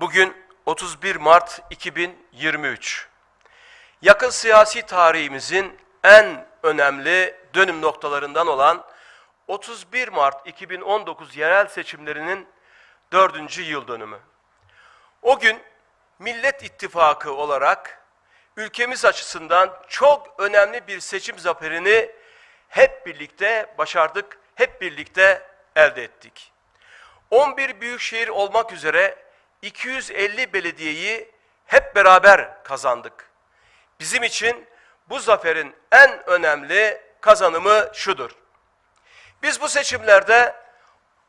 Bugün 31 Mart 2023. Yakın siyasi tarihimizin en önemli dönüm noktalarından olan 31 Mart 2019 yerel seçimlerinin dördüncü yıl dönümü. O gün Millet İttifakı olarak ülkemiz açısından çok önemli bir seçim zaferini hep birlikte başardık, hep birlikte elde ettik. 11 büyükşehir olmak üzere 250 belediyeyi hep beraber kazandık. Bizim için bu zaferin en önemli kazanımı şudur. Biz bu seçimlerde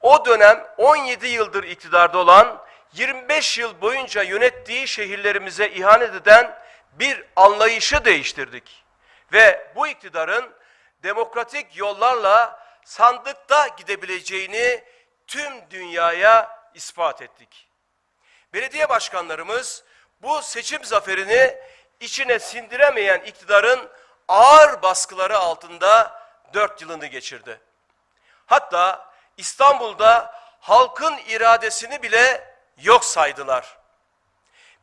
o dönem 17 yıldır iktidarda olan 25 yıl boyunca yönettiği şehirlerimize ihanet eden bir anlayışı değiştirdik. Ve bu iktidarın demokratik yollarla sandıkta gidebileceğini tüm dünyaya ispat ettik. Belediye başkanlarımız bu seçim zaferini içine sindiremeyen iktidarın ağır baskıları altında dört yılını geçirdi. Hatta İstanbul'da halkın iradesini bile yok saydılar.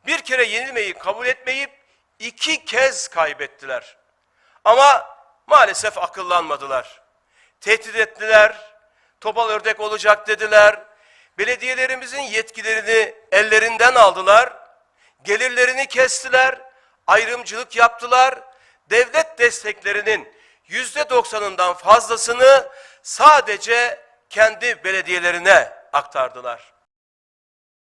Bir kere yenilmeyi kabul etmeyip iki kez kaybettiler. Ama maalesef akıllanmadılar. Tehdit ettiler, topal ördek olacak dediler. Belediyelerimizin yetkilerini ellerinden aldılar. Gelirlerini kestiler, ayrımcılık yaptılar. Devlet desteklerinin yüzde doksanından fazlasını sadece kendi belediyelerine aktardılar.